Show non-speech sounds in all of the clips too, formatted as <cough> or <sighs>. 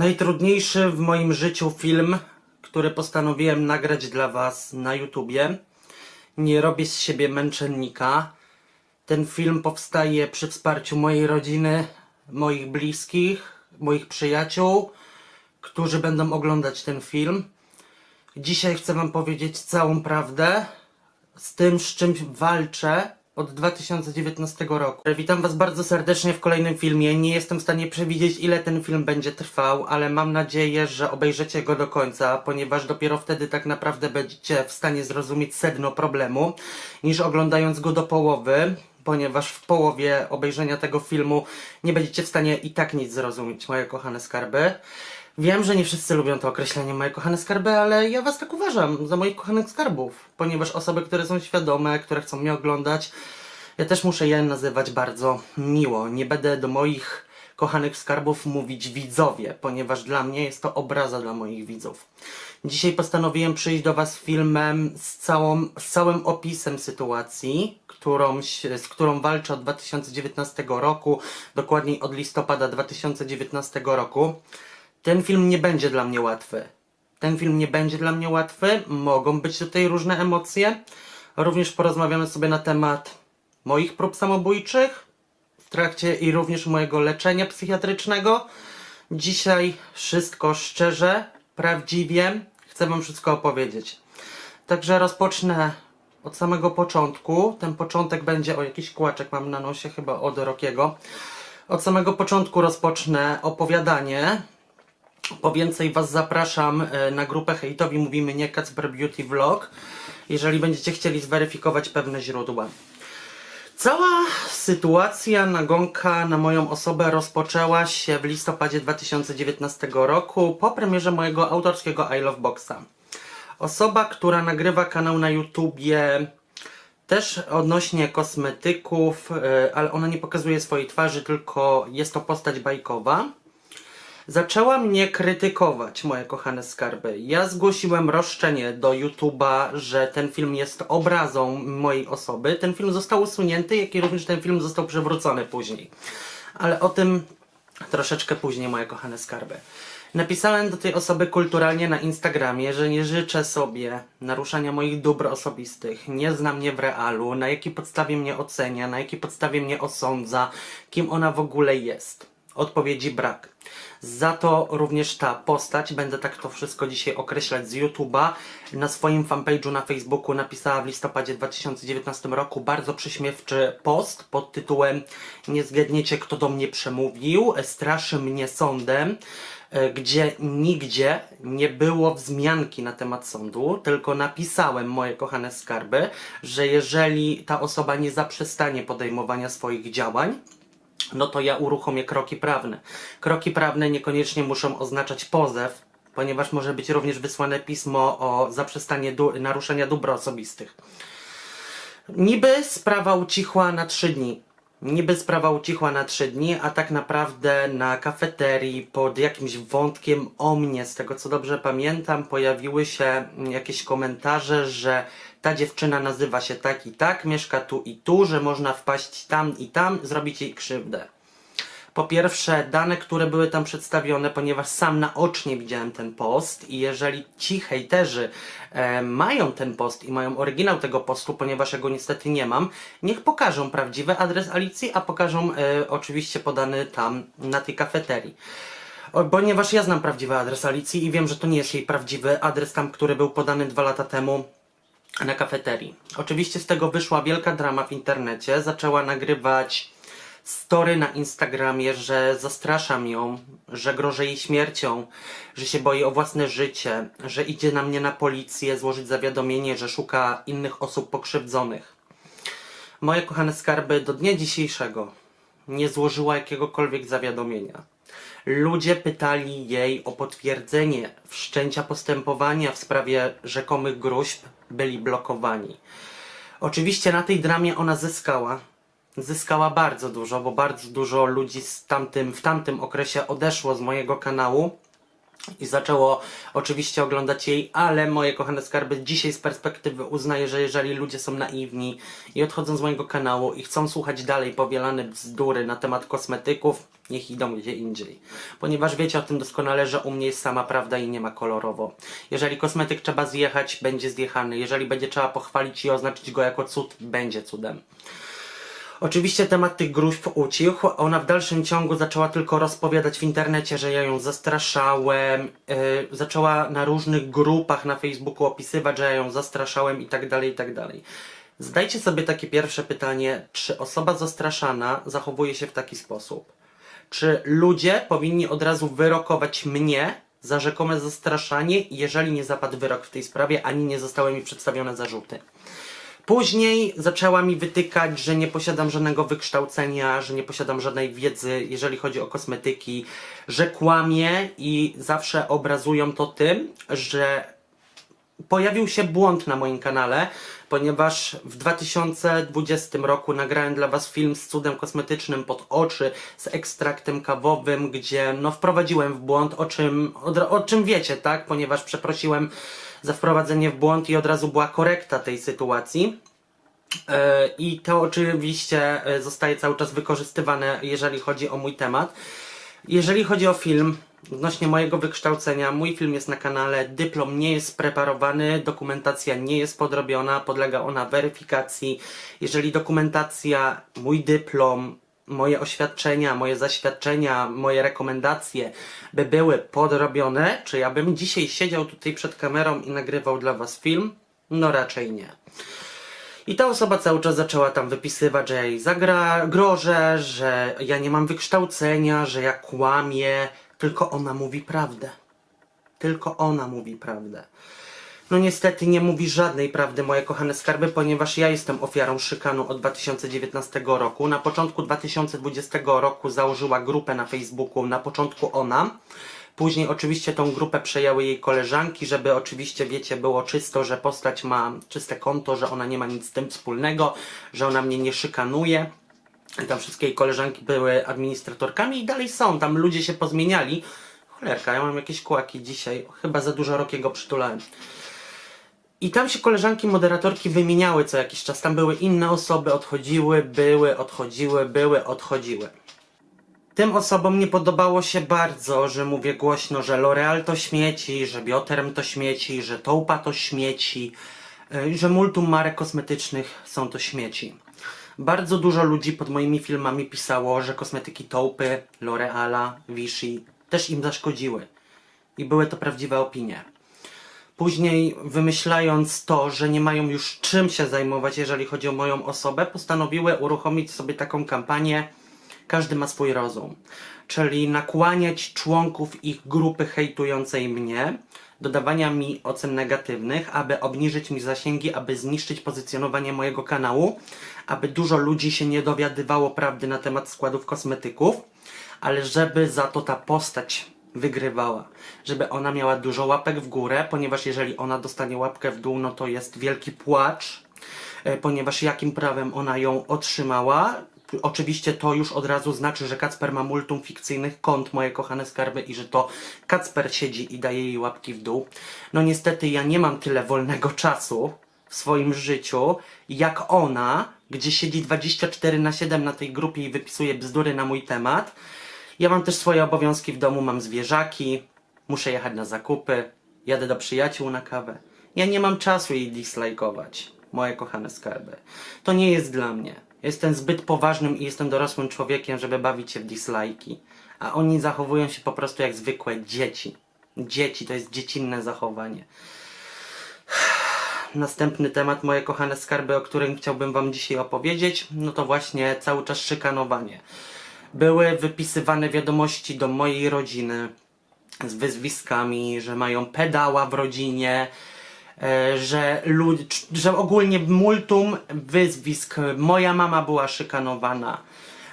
Najtrudniejszy w moim życiu film, który postanowiłem nagrać dla Was na YouTubie. Nie robię z siebie męczennika. Ten film powstaje przy wsparciu mojej rodziny, moich bliskich, moich przyjaciół, którzy będą oglądać ten film. Dzisiaj chcę Wam powiedzieć całą prawdę z tym, z czym walczę od 2019 roku. Witam Was bardzo serdecznie w kolejnym filmie. Nie jestem w stanie przewidzieć, ile ten film będzie trwał, ale mam nadzieję, że obejrzycie go do końca, ponieważ dopiero wtedy tak naprawdę będziecie w stanie zrozumieć sedno problemu, niż oglądając go do połowy. Ponieważ w połowie obejrzenia tego filmu nie będziecie w stanie i tak nic zrozumieć, moje kochane skarby. Wiem, że nie wszyscy lubią to określenie moje kochane skarby, ale ja was tak uważam za moich kochanych skarbów, ponieważ osoby, które są świadome, które chcą mnie oglądać, ja też muszę je nazywać bardzo miło. Nie będę do moich kochanych skarbów mówić widzowie, ponieważ dla mnie jest to obraza dla moich widzów. Dzisiaj postanowiłem przyjść do Was filmem z, całą, z całym opisem sytuacji, którą, z którą walczę od 2019 roku, dokładniej od listopada 2019 roku. Ten film nie będzie dla mnie łatwy. Ten film nie będzie dla mnie łatwy. Mogą być tutaj różne emocje. Również porozmawiamy sobie na temat moich prób samobójczych w trakcie i również mojego leczenia psychiatrycznego. Dzisiaj wszystko szczerze, prawdziwie. Chcę Wam wszystko opowiedzieć. Także rozpocznę od samego początku. Ten początek będzie o jakiś kłaczek mam na nosie, chyba od Rokiego. Od samego początku rozpocznę opowiadanie. Po więcej Was zapraszam e, na grupę Hejtowi Mówimy Nie Kacper Beauty Vlog, jeżeli będziecie chcieli zweryfikować pewne źródła. Cała sytuacja, nagonka na moją osobę rozpoczęła się w listopadzie 2019 roku po premierze mojego autorskiego I Love Boxa. Osoba, która nagrywa kanał na YouTubie też odnośnie kosmetyków, e, ale ona nie pokazuje swojej twarzy, tylko jest to postać bajkowa. Zaczęła mnie krytykować, moje kochane skarby. Ja zgłosiłem roszczenie do YouTube'a, że ten film jest obrazą mojej osoby. Ten film został usunięty, jak i również ten film został przywrócony później. Ale o tym troszeczkę później, moje kochane skarby. Napisałem do tej osoby kulturalnie na Instagramie, że nie życzę sobie naruszania moich dóbr osobistych, nie zna mnie w realu, na jakiej podstawie mnie ocenia, na jakiej podstawie mnie osądza, kim ona w ogóle jest. Odpowiedzi brak. Za to również ta postać, będę tak to wszystko dzisiaj określać z YouTube'a, na swoim fanpage'u na Facebooku napisała w listopadzie 2019 roku bardzo przyśmiewczy post pod tytułem Nie zgadniecie kto do mnie przemówił, straszy mnie sądem, e, gdzie nigdzie nie było wzmianki na temat sądu, tylko napisałem, moje kochane skarby, że jeżeli ta osoba nie zaprzestanie podejmowania swoich działań, no to ja uruchomię kroki prawne. Kroki prawne niekoniecznie muszą oznaczać pozew, ponieważ może być również wysłane pismo o zaprzestanie du- naruszenia dóbr osobistych. Niby sprawa ucichła na trzy dni. Niby sprawa ucichła na trzy dni, a tak naprawdę na kafeterii pod jakimś wątkiem o mnie, z tego co dobrze pamiętam, pojawiły się jakieś komentarze, że ta dziewczyna nazywa się tak i tak, mieszka tu i tu, że można wpaść tam i tam, zrobić jej krzywdę. Po pierwsze, dane, które były tam przedstawione, ponieważ sam naocznie widziałem ten post i jeżeli ci hejterzy e, mają ten post i mają oryginał tego postu, ponieważ ja go niestety nie mam, niech pokażą prawdziwy adres Alicji, a pokażą e, oczywiście podany tam na tej kafeterii. O, ponieważ ja znam prawdziwy adres Alicji i wiem, że to nie jest jej prawdziwy adres tam, który był podany dwa lata temu na kafeterii. Oczywiście z tego wyszła wielka drama w internecie. Zaczęła nagrywać story na Instagramie, że zastraszam ją, że grożę jej śmiercią, że się boi o własne życie, że idzie na mnie na policję złożyć zawiadomienie, że szuka innych osób pokrzywdzonych. Moje kochane skarby, do dnia dzisiejszego nie złożyła jakiegokolwiek zawiadomienia. Ludzie pytali jej o potwierdzenie wszczęcia postępowania w sprawie rzekomych gruźb, byli blokowani. Oczywiście na tej dramie ona zyskała. Zyskała bardzo dużo, bo bardzo dużo ludzi z tamtym, w tamtym okresie odeszło z mojego kanału i zaczęło oczywiście oglądać jej, ale moje kochane skarby, dzisiaj z perspektywy uznaję, że jeżeli ludzie są naiwni i odchodzą z mojego kanału i chcą słuchać dalej powielane bzdury na temat kosmetyków, niech idą gdzie indziej. Ponieważ wiecie o tym doskonale, że u mnie jest sama prawda i nie ma kolorowo. Jeżeli kosmetyk trzeba zjechać, będzie zjechany. Jeżeli będzie trzeba pochwalić i oznaczyć go jako cud, będzie cudem. Oczywiście temat tych gruźb ucichł. Ona w dalszym ciągu zaczęła tylko rozpowiadać w internecie, że ja ją zastraszałem. Yy, zaczęła na różnych grupach na Facebooku opisywać, że ja ją zastraszałem i tak dalej, i tak dalej. Zadajcie sobie takie pierwsze pytanie, czy osoba zastraszana zachowuje się w taki sposób? Czy ludzie powinni od razu wyrokować mnie za rzekome zastraszanie, jeżeli nie zapadł wyrok w tej sprawie, ani nie zostały mi przedstawione zarzuty? Później zaczęła mi wytykać, że nie posiadam żadnego wykształcenia, że nie posiadam żadnej wiedzy, jeżeli chodzi o kosmetyki, że kłamie i zawsze obrazują to tym, że pojawił się błąd na moim kanale, ponieważ w 2020 roku nagrałem dla Was film z cudem kosmetycznym pod oczy, z ekstraktem kawowym, gdzie no wprowadziłem w błąd, o czym, o, o czym wiecie, tak? Ponieważ przeprosiłem za wprowadzenie w błąd i od razu była korekta tej sytuacji. E, I to oczywiście e, zostaje cały czas wykorzystywane, jeżeli chodzi o mój temat. Jeżeli chodzi o film, odnośnie mojego wykształcenia, mój film jest na kanale, dyplom nie jest preparowany, dokumentacja nie jest podrobiona, podlega ona weryfikacji. Jeżeli dokumentacja, mój dyplom, moje oświadczenia, moje zaświadczenia, moje rekomendacje by były podrobione, czy ja bym dzisiaj siedział tutaj przed kamerą i nagrywał dla Was film? No raczej nie. I ta osoba cały czas zaczęła tam wypisywać, że ja jej zagra, grożę, że ja nie mam wykształcenia, że ja kłamię. Tylko ona mówi prawdę. Tylko ona mówi prawdę. No niestety nie mówi żadnej prawdy, moje kochane skarby, ponieważ ja jestem ofiarą szykanu od 2019 roku. Na początku 2020 roku założyła grupę na Facebooku, na początku ona. Później oczywiście tą grupę przejęły jej koleżanki, żeby oczywiście, wiecie, było czysto, że postać ma czyste konto, że ona nie ma nic z tym wspólnego, że ona mnie nie szykanuje. I Tam wszystkie jej koleżanki były administratorkami i dalej są. Tam ludzie się pozmieniali. Cholerka, ja mam jakieś kłaki dzisiaj. Chyba za dużo Rokiego przytulałem. I tam się koleżanki moderatorki wymieniały co jakiś czas. Tam były inne osoby, odchodziły, były, odchodziły, były, odchodziły. Tym osobom nie podobało się bardzo, że mówię głośno, że L'Oreal to śmieci, że Bioterm to śmieci, że Toupa to śmieci, yy, że multum marek kosmetycznych są to śmieci. Bardzo dużo ludzi pod moimi filmami pisało, że kosmetyki Taupy, L'Oreala, Vichy też im zaszkodziły. I były to prawdziwe opinie. Później, wymyślając to, że nie mają już czym się zajmować, jeżeli chodzi o moją osobę, postanowiły uruchomić sobie taką kampanię Każdy ma swój rozum. Czyli nakłaniać członków ich grupy hejtującej mnie, dodawania mi ocen negatywnych, aby obniżyć mi zasięgi, aby zniszczyć pozycjonowanie mojego kanału, aby dużo ludzi się nie dowiadywało prawdy na temat składów kosmetyków, ale żeby za to ta postać wygrywała. Żeby ona miała dużo łapek w górę, ponieważ jeżeli ona dostanie łapkę w dół, no to jest wielki płacz, e, ponieważ jakim prawem ona ją otrzymała. Oczywiście to już od razu znaczy, że Kacper ma multum fikcyjnych kont, moje kochane skarby, i że to Kacper siedzi i daje jej łapki w dół. No niestety ja nie mam tyle wolnego czasu w swoim życiu, jak ona, gdzie siedzi 24 na 7 na tej grupie i wypisuje bzdury na mój temat. Ja mam też swoje obowiązki w domu, mam zwierzaki, muszę jechać na zakupy, jadę do przyjaciół na kawę. Ja nie mam czasu jej dislajkować, moje kochane skarby. To nie jest dla mnie. Jestem zbyt poważnym i jestem dorosłym człowiekiem, żeby bawić się w dislajki. A oni zachowują się po prostu jak zwykłe dzieci. Dzieci, to jest dziecinne zachowanie. <sighs> Następny temat, moje kochane skarby, o którym chciałbym Wam dzisiaj opowiedzieć, no to właśnie cały czas szykanowanie. Były wypisywane wiadomości do mojej rodziny z wyzwiskami, że mają pedała w rodzinie, że, lud, że ogólnie multum wyzwisk. Moja mama była szykanowana.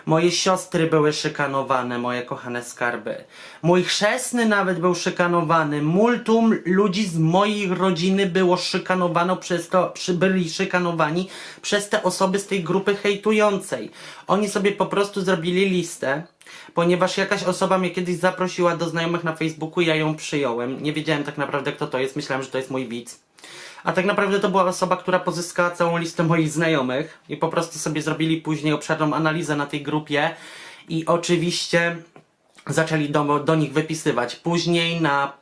Moje siostry były szykanowane, moje kochane skarby. Mój chrzestny nawet był szykanowany. Multum ludzi z mojej rodziny było szykanowano przez to, byli szykanowani przez te osoby z tej grupy hejtującej. Oni sobie po prostu zrobili listę, ponieważ jakaś osoba mnie kiedyś zaprosiła do znajomych na Facebooku, ja ją przyjąłem. Nie wiedziałem tak naprawdę kto to jest, myślałem, że to jest mój widz. A tak naprawdę to była osoba, która pozyskała całą listę moich znajomych i po prostu sobie zrobili później obszerną analizę na tej grupie I oczywiście zaczęli do, do nich wypisywać. Później na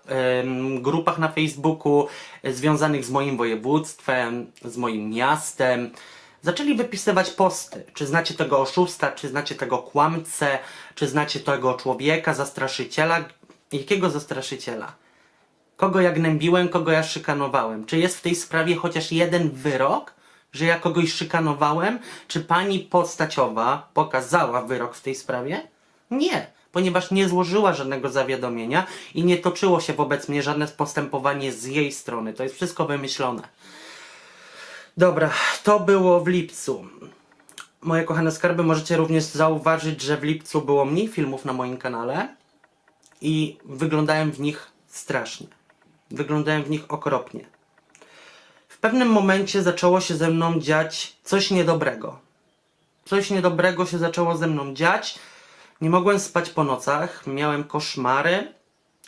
grupach na Facebooku e, związanych z moim województwem, z moim miastem, zaczęli wypisywać posty. Czy znacie tego oszusta, czy znacie tego kłamcę, czy znacie tego człowieka, zastraszyciela. Jakiego zastraszyciela? Kogo ja gnębiłem, kogo ja szykanowałem? Czy jest w tej sprawie chociaż jeden wyrok, że ja kogoś szykanowałem? Czy pani postaciowa pokazała wyrok w tej sprawie? Nie, ponieważ nie złożyła żadnego zawiadomienia i nie toczyło się wobec mnie żadne postępowanie z jej strony. To jest wszystko wymyślone. Dobra, to było w lipcu. Moje kochane skarby, możecie również zauważyć, że w lipcu było mniej filmów na moim kanale i wyglądałem w nich strasznie. Wyglądałem w nich okropnie. W pewnym momencie zaczęło się ze mną dziać coś niedobrego. Coś niedobrego się zaczęło ze mną dziać. Nie mogłem spać po nocach, miałem koszmary.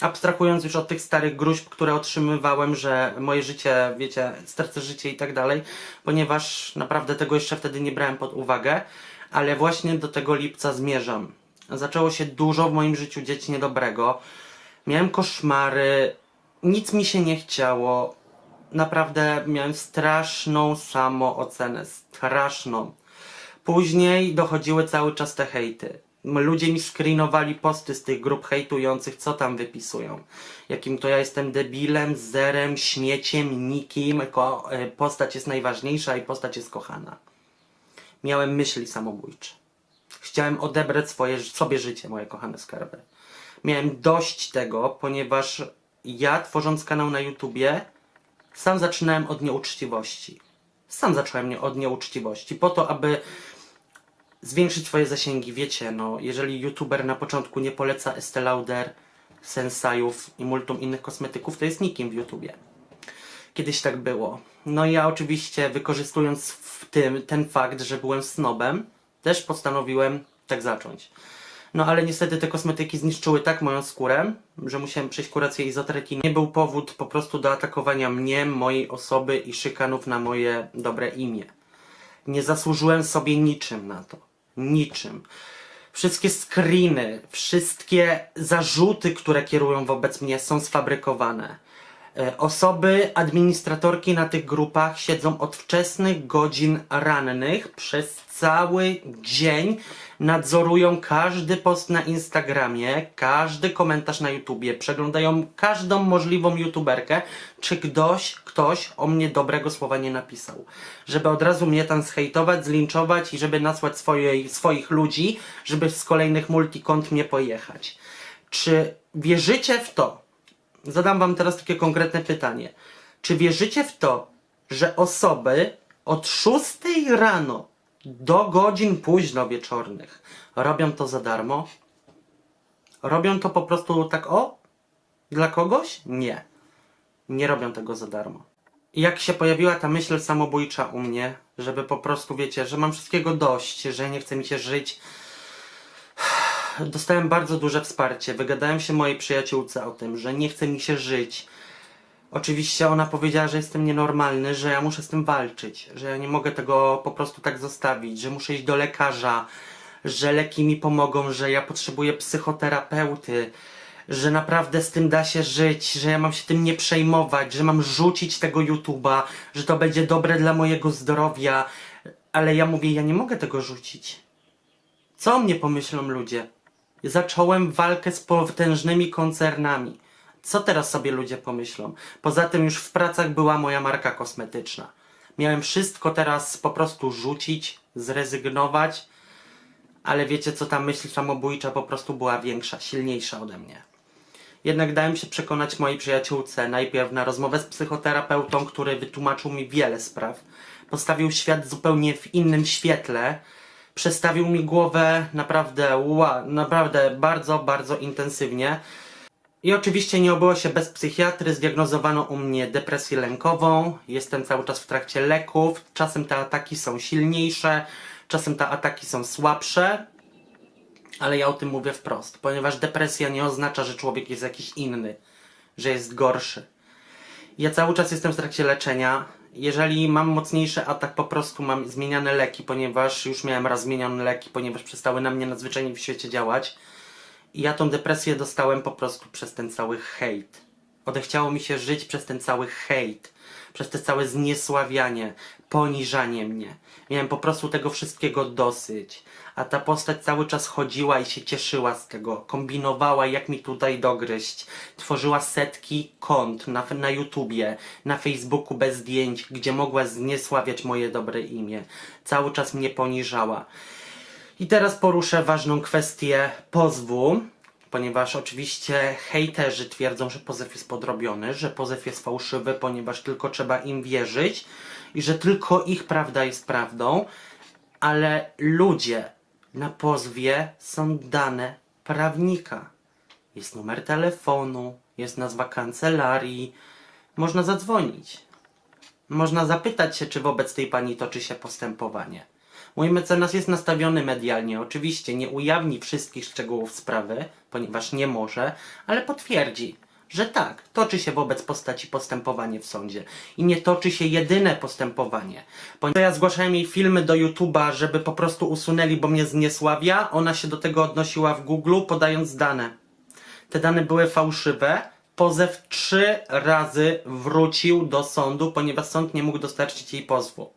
Abstrahując już od tych starych gruźb, które otrzymywałem, że moje życie, wiecie, stracę życie i tak dalej, ponieważ naprawdę tego jeszcze wtedy nie brałem pod uwagę, ale właśnie do tego lipca zmierzam. Zaczęło się dużo w moim życiu dzieć niedobrego. Miałem koszmary, nic mi się nie chciało. Naprawdę miałem straszną samoocenę, straszną. Później dochodziły cały czas te hejty. Ludzie mi screenowali posty z tych grup hejtujących, co tam wypisują. Jakim to ja jestem debilem, zerem, śmieciem, nikim, ko- e, postać jest najważniejsza i postać jest kochana. Miałem myśli samobójcze. Chciałem odebrać swoje, sobie życie, moje kochane skarby. Miałem dość tego, ponieważ ja, tworząc kanał na YouTubie, sam zaczynałem od nieuczciwości. Sam zacząłem od nieuczciwości, po to, aby zwiększyć swoje zasięgi. Wiecie, no, jeżeli YouTuber na początku nie poleca Estee Lauder, Sensajów i multum innych kosmetyków, to jest nikim w YouTubie. Kiedyś tak było. No i ja oczywiście, wykorzystując w tym ten fakt, że byłem snobem, też postanowiłem tak zacząć. No ale niestety te kosmetyki zniszczyły tak moją skórę, że musiałem przejść kurację izotretiny. Nie był powód po prostu do atakowania mnie, mojej osoby i szykanów na moje dobre imię. Nie zasłużyłem sobie niczym na to. Niczym. Wszystkie screeny, wszystkie zarzuty, które kierują wobec mnie są sfabrykowane. E, Osoby, administratorki na tych grupach siedzą od wczesnych godzin rannych przez cały dzień, nadzorują każdy post na Instagramie, każdy komentarz na YouTubie, przeglądają każdą możliwą YouTuberkę, czy ktoś, ktoś o mnie dobrego słowa nie napisał. Żeby od razu mnie tam zhejtować, zlinczować i żeby nasłać swojej, swoich ludzi, żeby z kolejnych multikont mnie pojechać. Czy wierzycie w to, Zadam wam teraz takie konkretne pytanie. Czy wierzycie w to, że osoby od 6 rano do godzin późno wieczornych robią to za darmo? Robią to po prostu tak o? Dla kogoś? Nie. Nie robią tego za darmo. Jak się pojawiła ta myśl samobójcza u mnie, żeby po prostu, wiecie, że mam wszystkiego dość, że nie chce mi się żyć, dostałem bardzo duże wsparcie. Wygadałem się mojej przyjaciółce o tym, że nie chce mi się żyć. Oczywiście ona powiedziała, że jestem nienormalny, że ja muszę z tym walczyć, że ja nie mogę tego po prostu tak zostawić, że muszę iść do lekarza, że leki mi pomogą, że ja potrzebuję psychoterapeuty, że naprawdę z tym da się żyć, że ja mam się tym nie przejmować, że mam rzucić tego YouTube'a, że to będzie dobre dla mojego zdrowia. Ale ja mówię, ja nie mogę tego rzucić. Co o mnie pomyślą ludzie? Zacząłem walkę z potężnymi koncernami. Co teraz sobie ludzie pomyślą? Poza tym już w pracach była moja marka kosmetyczna. Miałem wszystko teraz po prostu rzucić, zrezygnować, ale wiecie co, ta myśl samobójcza po prostu była większa, silniejsza ode mnie. Jednak dałem się przekonać mojej przyjaciółce najpierw na rozmowę z psychoterapeutą, który wytłumaczył mi wiele spraw. Postawił świat zupełnie w innym świetle. Przestawił mi głowę naprawdę, naprawdę bardzo, bardzo intensywnie. I oczywiście nie obyło się bez psychiatry. Zdiagnozowano u mnie depresję lękową. Jestem cały czas w trakcie leków. Czasem te ataki są silniejsze, czasem te ataki są słabsze. Ale ja o tym mówię wprost, ponieważ depresja nie oznacza, że człowiek jest jakiś inny, że jest gorszy. Ja cały czas jestem w trakcie leczenia jeżeli mam mocniejszy atak, po prostu mam zmieniane leki, ponieważ już miałem raz zmienione leki, ponieważ przestały na mnie nadzwyczajnie w świecie działać. I ja tą depresję dostałem po prostu przez ten cały hejt. Odechciało mi się żyć przez ten cały hejt, przez te całe zniesławianie, poniżanie mnie. Miałem po prostu tego wszystkiego dosyć. A ta postać cały czas chodziła i się cieszyła z tego, kombinowała jak mi tutaj dogryźć. Tworzyła setki kont na, na YouTubie, na Facebooku bez zdjęć, gdzie mogła zniesławiać moje dobre imię. Cały czas mnie poniżała. I teraz poruszę ważną kwestię pozwu, ponieważ oczywiście hejterzy twierdzą, że pozew jest podrobiony, że pozew jest fałszywy, ponieważ tylko trzeba im wierzyć i że tylko ich prawda jest prawdą, ale ludzie na pozwie są dane prawnika. Jest numer telefonu, jest nazwa kancelarii, można zadzwonić. Można zapytać się, czy wobec tej pani toczy się postępowanie. Mój mecenas jest nastawiony medialnie. Oczywiście nie ujawni wszystkich szczegółów sprawy, ponieważ nie może, ale potwierdzi, że tak, toczy się wobec postaci postępowanie w sądzie. I nie toczy się jedyne postępowanie. Ponieważ ja zgłaszałem jej filmy do YouTube'a, żeby po prostu usunęli, bo mnie zniesławia. Ona się do tego odnosiła w Google, podając dane. Te dane były fałszywe. Pozew trzy razy wrócił do sądu, ponieważ sąd nie mógł dostarczyć jej pozwu.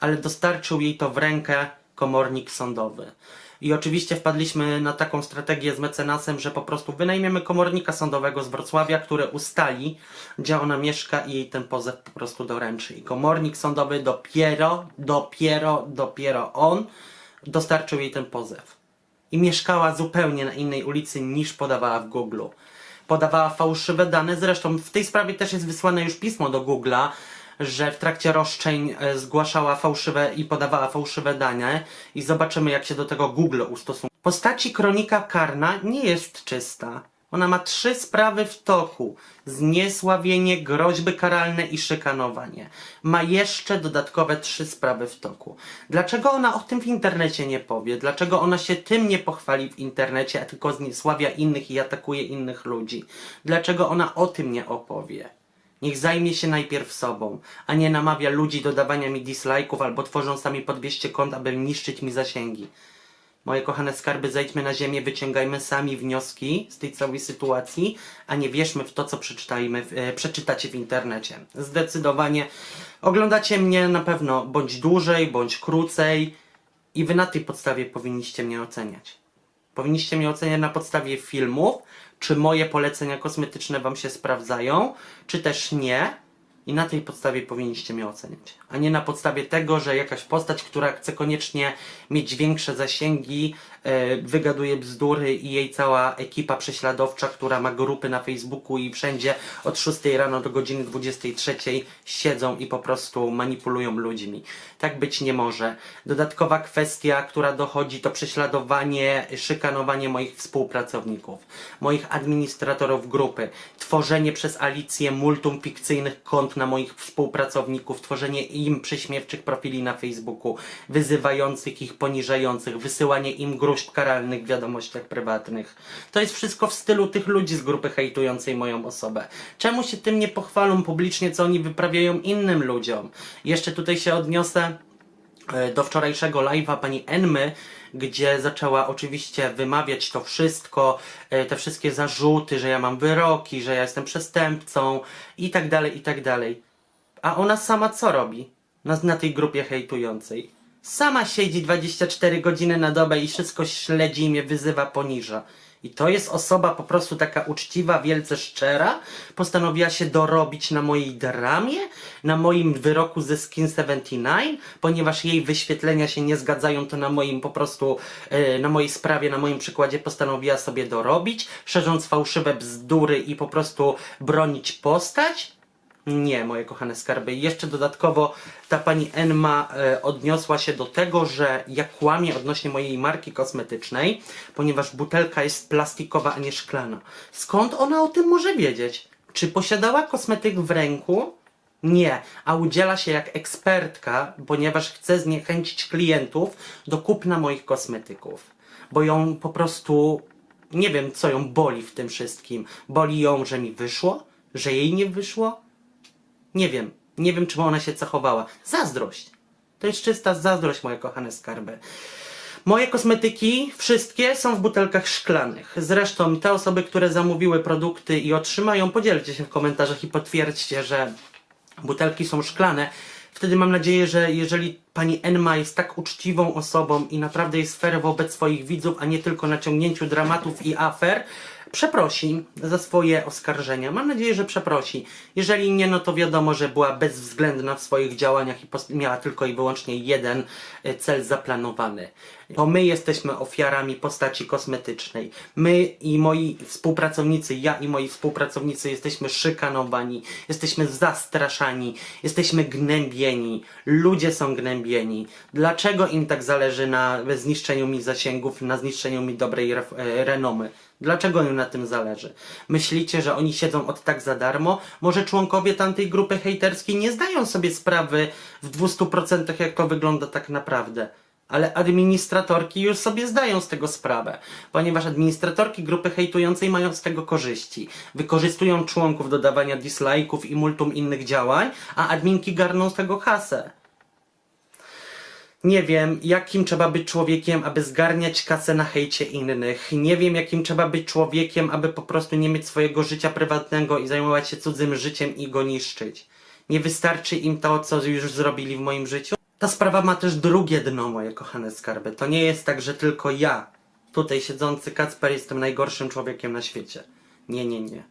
Ale dostarczył jej to w rękę komornik sądowy. I oczywiście wpadliśmy na taką strategię z mecenasem, że po prostu wynajmiemy komornika sądowego z Wrocławia, który ustali, gdzie ona mieszka i jej ten pozew po prostu doręczy. I komornik sądowy dopiero, dopiero, dopiero on dostarczył jej ten pozew i mieszkała zupełnie na innej ulicy niż podawała w Google. Podawała fałszywe dane, zresztą w tej sprawie też jest wysłane już pismo do Google'a, że w trakcie roszczeń e, zgłaszała fałszywe i podawała fałszywe dane i zobaczymy jak się do tego Google ustosunkuje. Postaci kronika karna nie jest czysta. Ona ma trzy sprawy w toku. Zniesławienie, groźby karalne i szykanowanie. Ma jeszcze dodatkowe trzy sprawy w toku. Dlaczego ona o tym w internecie nie powie? Dlaczego ona się tym nie pochwali w internecie, a tylko zniesławia innych i atakuje innych ludzi? Dlaczego ona o tym nie opowie? Niech zajmie się najpierw sobą, a nie namawia ludzi do dawania mi dislike'ów albo tworzą sami po 200 kont, aby niszczyć mi zasięgi. Moje kochane skarby, zejdźmy na ziemię, wyciągajmy sami wnioski z tej całej sytuacji, a nie wierzmy w to, co przeczytajmy, e, przeczytacie w internecie. Zdecydowanie oglądacie mnie na pewno bądź dłużej, bądź krócej i wy na tej podstawie powinniście mnie oceniać. Powinniście mnie oceniać na podstawie filmów, czy moje polecenia kosmetyczne Wam się sprawdzają, czy też nie. I na tej podstawie powinniście mnie oceniać. A nie na podstawie tego, że jakaś postać, która chce koniecznie mieć większe zasięgi, wygaduje bzdury i jej cała ekipa prześladowcza, która ma grupy na Facebooku i wszędzie od 6 rano do godziny 23 siedzą i po prostu manipulują ludźmi. Tak być nie może. Dodatkowa kwestia, która dochodzi, to prześladowanie, szykanowanie moich współpracowników, moich administratorów grupy, tworzenie przez Alicję multum fikcyjnych kont na moich współpracowników, tworzenie im prześmiewczych profili na Facebooku, wyzywających ich, poniżających, wysyłanie im gruźb karalnych w wiadomościach prywatnych. To jest wszystko w stylu tych ludzi z grupy hejtującej moją osobę. Czemu się tym nie pochwalą publicznie, co oni wyprawiają innym ludziom? Jeszcze tutaj się odniosę e, do wczorajszego live'a pani Enmy, gdzie zaczęła oczywiście wymawiać to wszystko, e, te wszystkie zarzuty, że ja mam wyroki, że ja jestem przestępcą i tak dalej, i tak dalej. A ona sama co robi na, na tej grupie hejtującej? Sama siedzi 24 godziny na dobę i wszystko śledzi i mnie wyzywa, poniża. I to jest osoba po prostu taka uczciwa, wielce szczera, postanowiła się dorobić na mojej dramie, na moim wyroku ze Skin 79, ponieważ jej wyświetlenia się nie zgadzają, to na moim po prostu, e, na mojej sprawie, na moim przykładzie postanowiła sobie dorobić, szerząc fałszywe bzdury i po prostu bronić postać. Nie, moje kochane skarby. Jeszcze dodatkowo ta pani Enma e, odniosła się do tego, że ja kłamię odnośnie mojej marki kosmetycznej, ponieważ butelka jest plastikowa, a nie szklana. Skąd ona o tym może wiedzieć? Czy posiadała kosmetyk w ręku? Nie, a udziela się jak ekspertka, ponieważ chce zniechęcić klientów do kupna moich kosmetyków. Bo ją po prostu nie wiem, co ją boli w tym wszystkim. Boli ją, że mi wyszło? Że jej nie wyszło? Nie wiem. Nie wiem, czym ona się cechowała. Zazdrość. To jest czysta zazdrość, moje kochane skarby. Moje kosmetyki, wszystkie są w butelkach szklanych. Zresztą te osoby, które zamówiły produkty i otrzymają, podzielcie się w komentarzach i potwierdźcie, że butelki są szklane. Wtedy mam nadzieję, że jeżeli pani Enma jest tak uczciwą osobą i naprawdę jest fair wobec swoich widzów, a nie tylko na ciągnięciu dramatów i afer, przeprosi za swoje oskarżenia. Mam nadzieję, że przeprosi. Jeżeli nie, no to wiadomo, że była bezwzględna w swoich działaniach i miała tylko i wyłącznie jeden e, cel zaplanowany. To my jesteśmy ofiarami postaci kosmetycznej. My i moi współpracownicy, ja i moi współpracownicy jesteśmy szykanowani, jesteśmy zastraszani, jesteśmy gnębieni. Ludzie są gnębieni. Dlaczego im tak zależy na zniszczeniu mi zasięgów, na zniszczeniu mi dobrej ref- e, renomy? Dlaczego im na tym zależy? Myślicie, że oni siedzą od tak za darmo? Może członkowie tamtej grupy hejterskiej nie zdają sobie sprawy w 200% jak to wygląda tak naprawdę? Ale administratorki już sobie zdają z tego sprawę, ponieważ administratorki grupy hejtującej mają z tego korzyści. Wykorzystują członków do dawania dislike'ów i multum innych działań, a adminki garną z tego kasę. Nie wiem, jakim trzeba być człowiekiem, aby zgarniać kasę na hejcie innych. Nie wiem, jakim trzeba być człowiekiem, aby po prostu nie mieć swojego życia prywatnego i zajmować się cudzym życiem i go niszczyć. Nie wystarczy im to, co już zrobili w moim życiu? Ta sprawa ma też drugie dno, moje kochane skarby. To nie jest tak, że tylko ja, tutaj siedzący Kacper, jestem najgorszym człowiekiem na świecie. Nie, nie, nie.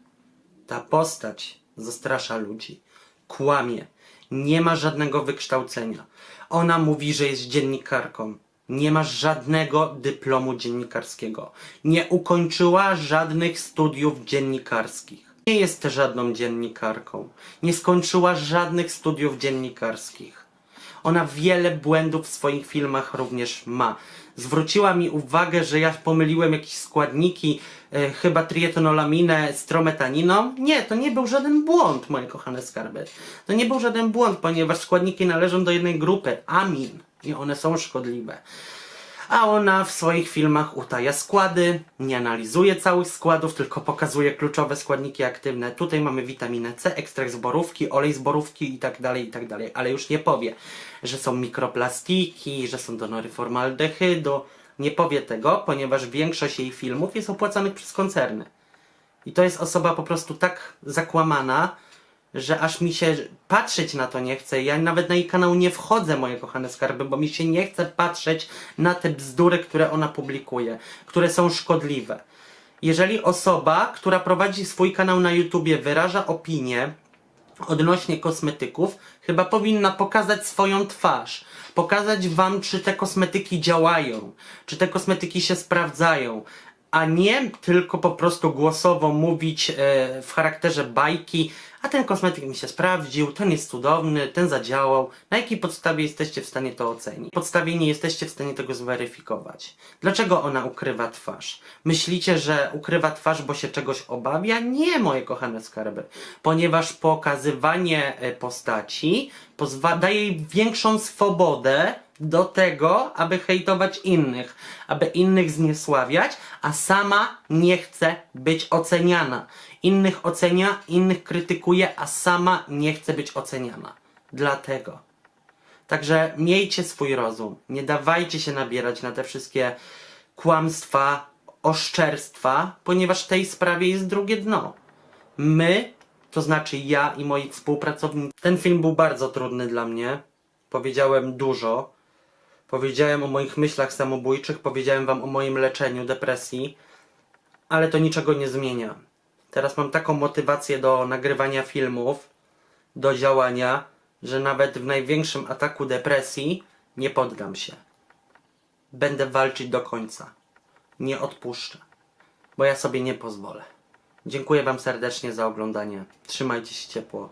Ta postać zastrasza ludzi, kłamie, nie ma żadnego wykształcenia. Ona mówi, że jest dziennikarką. Nie ma żadnego dyplomu dziennikarskiego. Nie ukończyła żadnych studiów dziennikarskich. Nie jest żadną dziennikarką. Nie skończyła żadnych studiów dziennikarskich. Ona wiele błędów w swoich filmach również ma. Zwróciła mi uwagę, że ja pomyliłem jakieś składniki, e, chyba trietynolaminę z trometaniną. Nie, to nie był żaden błąd, moje kochane skarby. To nie był żaden błąd, ponieważ składniki należą do jednej grupy, amin. I one są szkodliwe. A ona w swoich filmach utaja składy, nie analizuje całych składów, tylko pokazuje kluczowe składniki aktywne. Tutaj mamy witaminę C, ekstrakt z borówki, olej z borówki i tak dalej, i tak dalej. Ale już nie powie, że są mikroplastiki, że są donory formaldehydu. Nie powie tego, ponieważ większość jej filmów jest opłacanych przez koncerny. I to jest osoba po prostu tak zakłamana, że aż mi się patrzeć na to nie chce. Ja nawet na jej kanał nie wchodzę, moje kochane skarby, bo mi się nie chce patrzeć na te bzdury, które ona publikuje, które są szkodliwe. Jeżeli osoba, która prowadzi swój kanał na YouTubie, wyraża opinię odnośnie kosmetyków, chyba powinna pokazać swoją twarz. Pokazać wam, czy te kosmetyki działają, czy te kosmetyki się sprawdzają, a nie tylko po prostu głosowo mówić e, w charakterze bajki, a ten kosmetyk mi się sprawdził, ten jest cudowny, ten zadziałał. Na jakiej podstawie jesteście w stanie to ocenić? Podstawie nie jesteście w stanie tego zweryfikować. Dlaczego ona ukrywa twarz? Myślicie, że ukrywa twarz, bo się czegoś obawia? Nie, moje kochane skarby. Ponieważ pokazywanie e, postaci daje jej większą swobodę do tego, aby hejtować innych, aby innych zniesławiać, a sama nie chce być oceniana. Innych ocenia, innych krytykuje, a sama nie chce być oceniana. Dlatego. Także miejcie swój rozum. Nie dawajcie się nabierać na te wszystkie kłamstwa, oszczerstwa, ponieważ w tej sprawie jest drugie dno. My, to znaczy ja i moi współpracownicy. Ten film był bardzo trudny dla mnie. Powiedziałem dużo. Powiedziałem o moich myślach samobójczych, powiedziałem wam o moim leczeniu depresji, ale to niczego nie zmienia. Teraz mam taką motywację do nagrywania filmów, do działania, że nawet w największym ataku depresji nie poddam się. Będę walczyć do końca. Nie odpuszczę, bo ja sobie nie pozwolę. Dziękuję Wam serdecznie za oglądanie. Trzymajcie się ciepło.